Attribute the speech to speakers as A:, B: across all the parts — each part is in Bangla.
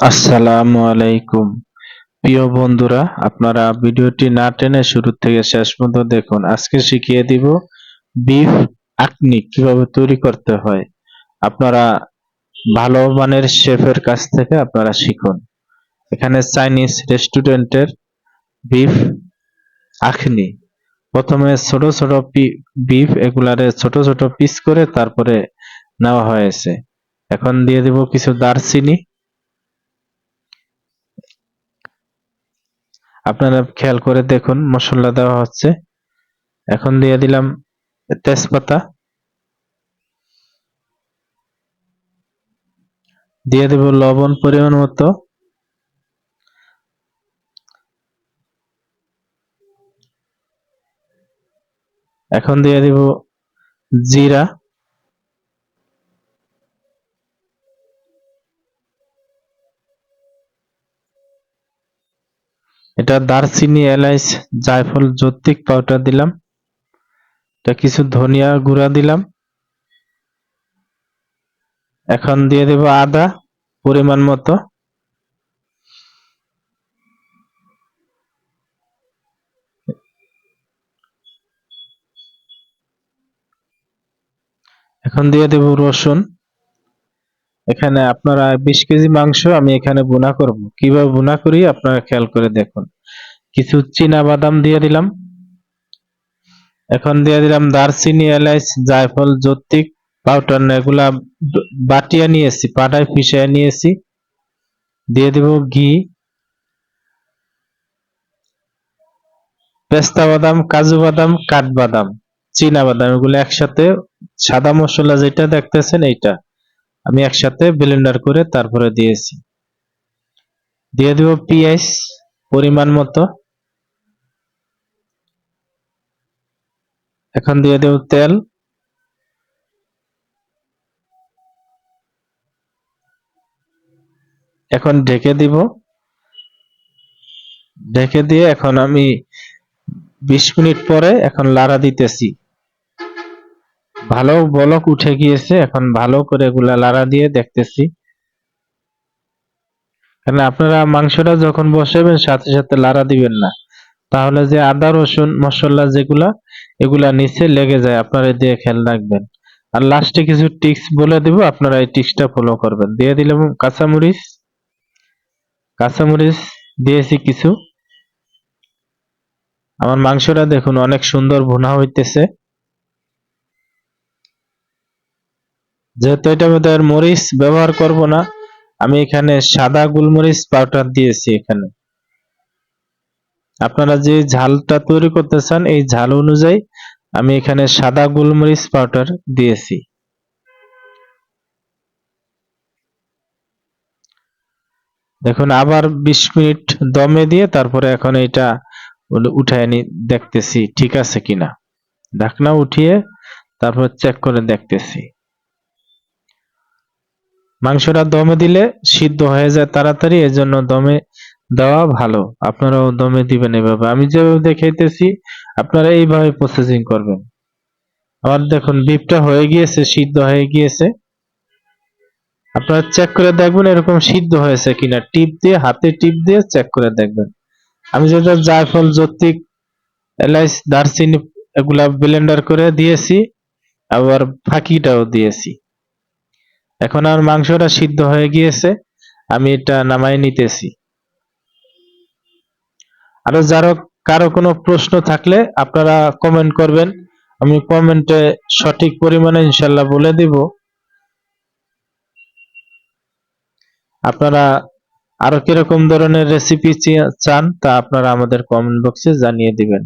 A: আসসালামু আলাইকুম। প্রিয় বন্ধুরা, আপনারা ভিডিওটি না টেনে শুরু থেকে শেষ পর্যন্ত দেখুন। আজকে শিখিয়ে দিব বিফ আকনি কীভাবে তৈরি করতে হয়। আপনারা ভালো মানের শেফের কাছ থেকে আপনারা শিখুন। এখানে চাইনিজ রেস্টুরেন্টের বিফ আখনি প্রথমে ছোট ছোট বিফ এগুলারে ছোট ছোট পিস করে তারপরে নেওয়া হয়েছে। এখন দিয়ে দিব কিছু দারচিনি। আপনারা খেয়াল করে দেখুন, মশলা দেওয়া হচ্ছে। এখন দিয়ে দিলাম তেজপাতা। দিয়ে দেব লবণ পরিমাণ মতো। এখন দিয়ে দিব জিরা। এটা দারচিনি এলাইচ, জায়ফল, যৌতিক পাউডার দিলাম। এটা কিছু ধনিয়া গুঁড়া দিলাম। এখন দিয়ে দেব আদা, পরিমাণ মতো। এখন দিয়ে দেব রসুন। এখানে আপনারা বিশ কেজি মাংস আমি এখানে বোনা করব। কীভাবে বোনা করি আপনারা খেয়াল করে দেখুন। কিছু চীনা বাদাম দিয়ে দিলাম। এখন দিয়ে দিলাম দারচিনি এলাচ জায়ফল জ্যোতিক পাউডার, এগুলা বাটিয়া নিয়েছি, পাটায় পিষায় নিয়েছি। দিয়ে দেব ঘি। পেস্তা বাদাম, কাজু বাদাম কাঠবাদাম চীনা বাদাম, এগুলো একসাথে সাদা মশলা যেটা দেখতেছেন এইটা। আমি একসাথে ব্লেন্ডার করে তারপরে দিয়েছি। দিয়ে দেব পেঁয়াজ পরিমাণ মতো। এখন দিয়ে দেব তেল। এখন ঢেকে দিব। ঢেকে দিয়ে এখন আমি বিশ মিনিট পরে এখন লাড়া দিতেছি। ভালো বলক উঠে গিয়েছে, এখন ভালো করে এগুলা লাড়া দিয়ে দেখতেছি। কারণ আপনারা মাংসটা যখন বসাবেন, সাথে সাথে লাড়া দিবেন না। তাহলে যে আদা, রসুন, মশলা যেগুলা, এগুলা নিচে লেগে যায়, আপনারা দিয়ে খেয়াল রাখবেন। আর লাস্টে কিছু টিক্স বলে দিব, আপনারা এই টিক্সটা ফলো করবেন। দিয়ে দিলাম কাঁচামরিচ। কাঁচামরিচ দিয়েছি কিছু। আমার মাংসটা দেখুন অনেক সুন্দর ভুনা হইতেছে। যেহেতু এটা মধ্যে আর মরিচ ব্যবহার করব না, আমি এখানে সাদা গোলমরিচ পাউডার দিয়েছি এখানে। আপনারা যে ঝালটা তৈরি করতে চান, এই ঝাল অনুযায়ী আমি এখানে সাদা গোলমরিচ পাউডার দিয়েছি। দেখুন, আবার বিশ মিনিট দমে দিয়ে তারপরে এখন এটা উঠায় নি দেখতেছি ঠিক আছে কিনা। ঢাকনা উঠিয়ে তারপর চেক করে দেখতেছি। মাংসটা দমে দিলে সিদ্ধ হয়ে যায় তাড়াতাড়ি, এজন্য দমে দেওয়া ভালো। আপনারাও দমে দিবেন এভাবে। আমি যেভাবে দেখাইতেছি, আপনারা এইভাবে প্রসেসিং করবেন। আবার দেখুন বিপটা হয়ে গিয়েছে, সিদ্ধ হয়ে গিয়েছে। আপনারা চেক করে দেখবেন এরকম সিদ্ধ হয়েছে কিনা। টিপ দিয়ে, হাতে টিপ দিয়ে চেক করে দেখবেন। আমি যেটা জায়ফল জ্যোতিক এলাইচ, দারচিনি, এগুলা ব্লেন্ডার করে দিয়েছি, আবার ফাঁকিটাও দিয়েছি। এখন আমার মাংসটা সিদ্ধ হয়ে গিয়েছে, আমি এটা নামাই নিতেছি। আরও যারা কারও কোনো প্রশ্ন থাকলে আপনারা কমেন্ট করবেন, আমি কমেন্টে সঠিক পরিমাণে ইনশাল্লাহ বলে দিব। আপনারা আরও কীরকম ধরনের রেসিপি চান তা আপনারা আমাদের কমেন্ট বক্সে জানিয়ে দিবেন।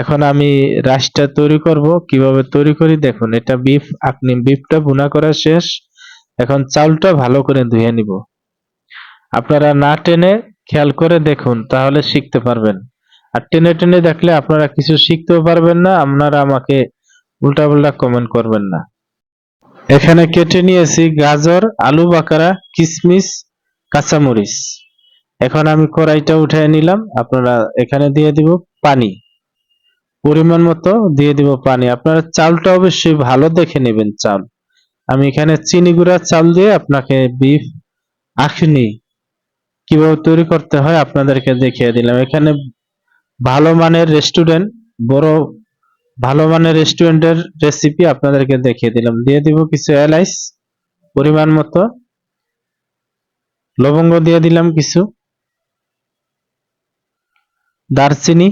A: এখন আমি রাইসটা তৈরি করব, কীভাবে তৈরি করি দেখুন, এটা বিফ আপনি বিফটা ভুনা করা শেষ। এখন চাউলটা ভালো করে ধুয়ে নিব। আপনারা না টেনে খেয়াল করে দেখুন, তাহলে শিখতে পারবেন। আর টেনে টেনে দেখলে আপনারা কিছু শিখতেও পারবেন না, আপনারা আমাকে উল্টাপাল্টা কমেন্ট করবেন না। এখানে কেটে নিয়েছি গাজর, আলু বাকারা কিশমিশ কাঁচামরিচ। এখন আমি কড়াইটা উঠিয়ে নিলাম, আপনারা এখানে দিয়ে দিব পানি। পরিমাণ মতো দিয়ে দিব পানি। আপনারা চালটা অবশ্যই ভালো দেখে নেবেন চাল। আমি এখানে চিনি গুঁড়া, চাল দিয়ে আপনাকে বিফ আখনি কীভাবে তৈরি করতে হয় আপনাদেরকে দেখিয়ে দিলাম। এখানে ভালো মানের রেস্টুরেন্ট বড় ভালো মানের রেস্টুরেন্টের রেসিপি আপনাদেরকে দেখিয়ে দিলাম। দিয়ে দিব কিছু এলাইচ পরিমাণ মতো। লবঙ্গ দিয়ে দিলাম কিছু। দারচিনি,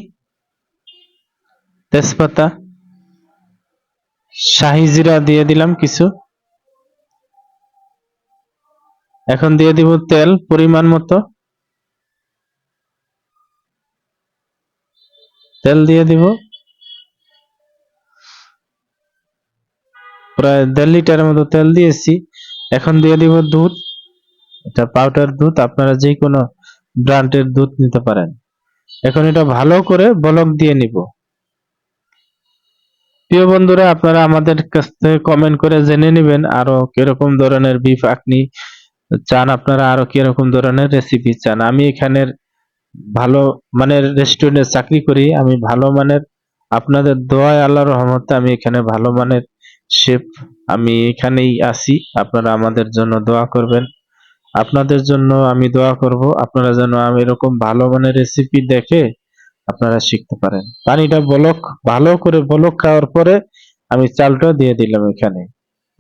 A: তেজপাতা, শাহি জিরা দিয়ে দিলাম কিছু। এখন দিয়ে দিব তেল, পরিমাণ মতো। তেল দিয়ে দিব। প্রায় দেড় লিটারের মতো তেল দিয়েছি। এখন দিয়ে দিব দুধ। এটা পাউডার দুধ, আপনারা যে কোনো ব্র্যান্ডের দুধ নিতে পারেন। এখন এটা ভালো করে বলক দিয়ে নিব। প্রিয় বন্ধুরা, আপনারা আমাদের কাছ থেকে কমেন্ট করে জেনে নেবেন আরও কীরকম ধরনের বিফ আপনি চান আপনারা আরও কীরকম ধরনের রেসিপি চান? আমি এখানের ভালো মানের রেস্টুরেন্টে চাকরি করি, আমি ভালো মানের, আপনাদের দোয়ায় আল্লাহর রহমতে আমি এখানে ভালো মানের শেফ আমি এখানেই আছি। আপনারা আমাদের জন্য দোয়া করবেন। আপনাদের জন্য আমি দোয়া করব, আপনারা যেন আমি এরকম ভালো মানের রেসিপি দেখে আপনারা শিখতে পারেন। পানিটা বলক, ভালো করে বলক খাওয়ার পরে আমি চালটা দিয়ে দিলাম এখানে।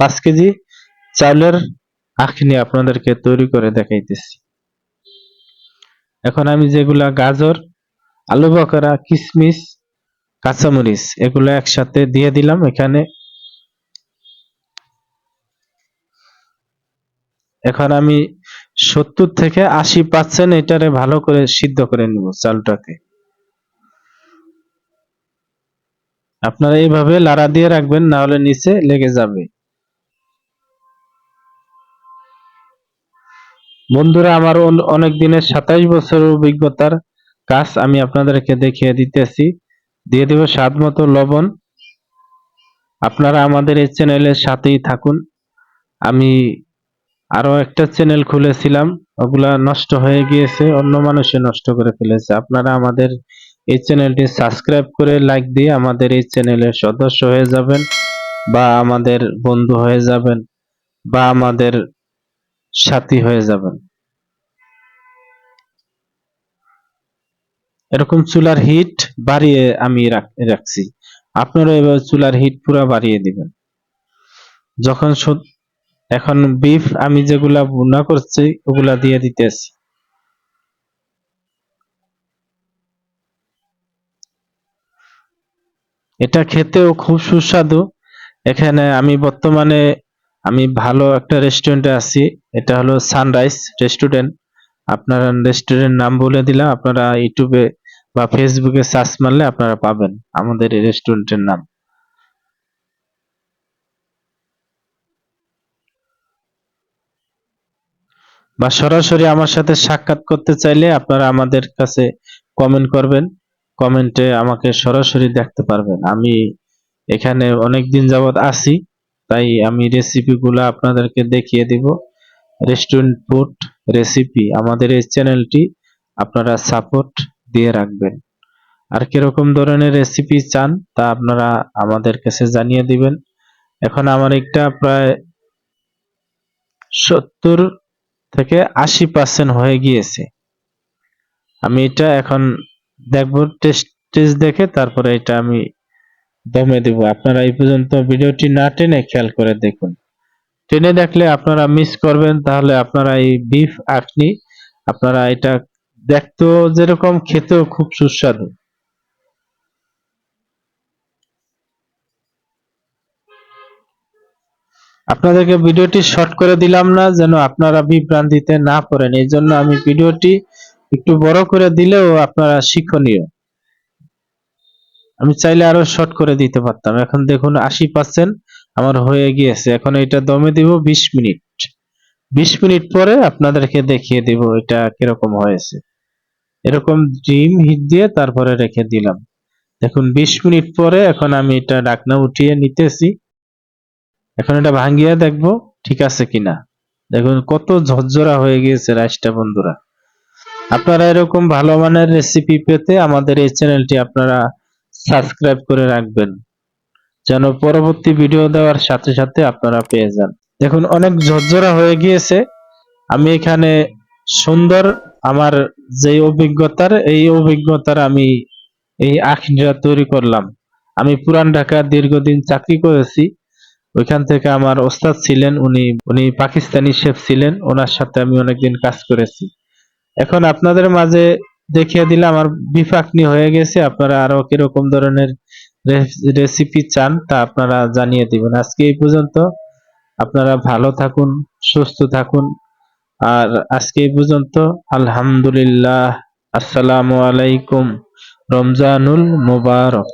A: পাঁচ কেজি চালের আখনি আপনাদেরকে তৈরি করে দেখাইতেছি। এখন আমি যেগুলা গাজর, আলু বকরা কিশমিশ কাঁচামরিচ, এগুলো একসাথে দিয়ে দিলাম এখানে। এখন আমি সত্তর থেকে আশি পার্সেন্ট এটারে ভালো করে সিদ্ধ করে নিব চালটাকে। আপনারা এইভাবে লাড়া দিয়ে রাখবেন, না হলে নিচে লেগে যাবে। বন্ধুরা, আমার অনেক দিনের সাতাইশ বছরের অভিজ্ঞতার কাজ আমি আপনাদেরকে দেখিয়ে দিতেছি। দিয়ে দেব স্বাদ মতো লবণ। আপনারা আমাদের এই চ্যানেলের সাথেই থাকুন। আমি আরও একটা চ্যানেল খুলেছিলাম, ওগুলা নষ্ট হয়ে গিয়েছে, অন্য মানুষে নষ্ট করে ফেলেছে। আপনারা আমাদের এই চ্যানেলটি সাবস্ক্রাইব করে লাইক দিয়ে আমাদের এই চ্যানেলের সদস্য হয়ে যাবেন বা আমাদের বন্ধু হয়ে যাবেন বা আমাদের সাথী হয়ে যাবেন। এরকম চুলার হিট বাড়িয়ে আমি রাখ- রাখছি। আপনারা এবার চুলার হিট পুরো বাড়িয়ে দিবেন। যখন এখন বিফ আমি যেগুলা ভুনা করছি, ওগুলা দিয়ে দিতেছি। এটা খেতেও খুব সুস্বাদু। এখানে আমি বর্তমানে আমি ভালো একটা রেস্টুরেন্টে আছি। এটা হলো সানরাইজ রেস্টুরেন্ট আপনারা রেস্টুরেন্ট নাম বলে দিলাম আপনারা ইউটিউবে বা ফেসবুকে সার্চ মারলে আপনারা পাবেন আমাদের এই রেস্টুরেন্টের নাম। বা সরাসরি আমার সাথে সাক্ষাৎ করতে চাইলে আপনারা আমাদের কাছে কমেন্ট করবেন। কমেন্টে আমাকে সরাসরি দেখতে পারবেন। আমি এখানে অনেক দিন যাবত আছি। তাই আমি রেসিপি গুলো আপনাদেরকে দেখিয়ে দিব। রেস্টুরেন্ট ফুড রেসিপি আমাদের এই চ্যানেলটি আপনারা সাপোর্ট দিয়ে রাখবেন। আর কীরকম ধরনের রেসিপি চান তা আপনারা আমাদের কাছে জানিয়ে দিবেন। এখন আমার একটা প্রায় সত্তর থেকে আশি পার্সেন্ট হয়ে গিয়েছে। আমি এটা এখন দেখব টেস্ট টেস্ট দেখে তারপরে এটা আমি দমে দেব। আপনারা এই পর্যন্ত ভিডিওটি না টেনে খেয়াল করে দেখুন। টেনে দেখলে আপনারা মিস করবেন, তাহলে আপনারা এই বিফ আখনি, আপনারা এটা দেখতেও যেরকম, খেতেও খুব সুস্বাদু। আপনাদেরকে ভিডিওটি শর্ট করে দিলাম না, যেন আপনারা বিভ্রান্তিতে না পড়েন। এই জন্য আমি ভিডিওটি একটু বড় করে দিলেও আপনারা শিক্ষণীয়। আমি চাইলে আরও শর্ট করে দিতে পারতাম। এখন দেখুন আশি পার্সেন্ট আমার হয়ে গিয়েছে। এখন এটা দমে দিব বিশ মিনিট। বিশ মিনিট পরে আপনাদেরকে দেখিয়ে দিব এটা কীরকম হয়েছে। এরকম ডিম হিট দিয়ে তারপরে রেখে দিলাম। দেখুন বিশ মিনিট পরে এখন আমি এটা ডাকনা উঠিয়ে নিতেছি। এখন এটা ভাঙ্গিয়ে দেখব ঠিক আছে কিনা। দেখুন কত ঝরঝরা হয়ে গিয়েছে রাইসটা বন্ধুরা। আপনারা এরকম ভালো মানের রেসিপি পেতে আমাদের এই চ্যানেলটি আপনারা সাবস্ক্রাইব করে রাখবেন, যেন পরবর্তী ভিডিও দেওয়ার সাথে সাথে আপনারা পেয়ে যান। দেখুন, অনেক ঝরঝরা হয়ে গিয়েছে। আমি এখানে সুন্দর আমার যে অভিজ্ঞতার, এই অভিজ্ঞতার আমি এই আখিরা তৈরি করলাম। আমি পুরান ঢাকা দীর্ঘদিন চাকরি করেছি। ওইখান থেকে আমার ওস্তাদ ছিলেন, উনি উনি পাকিস্তানি শেফ ছিলেন। ওনার সাথে আমি অনেকদিন কাজ করেছি। এখন আপনাদের মাঝে দেখিয়ে দিলে আমার বিপাকনি হয়ে গেছে। আপনারা আরও কীরকম ধরনের রেসিপি চান তা আপনারা জানিয়ে দিবেন। আজকে এই পর্যন্ত আপনারা ভালো থাকুন, সুস্থ থাকুন। আর আজকে এই পর্যন্ত আলহামদুলিল্লাহ। আসসালামু আলাইকুম। রমজানুল মুবারক।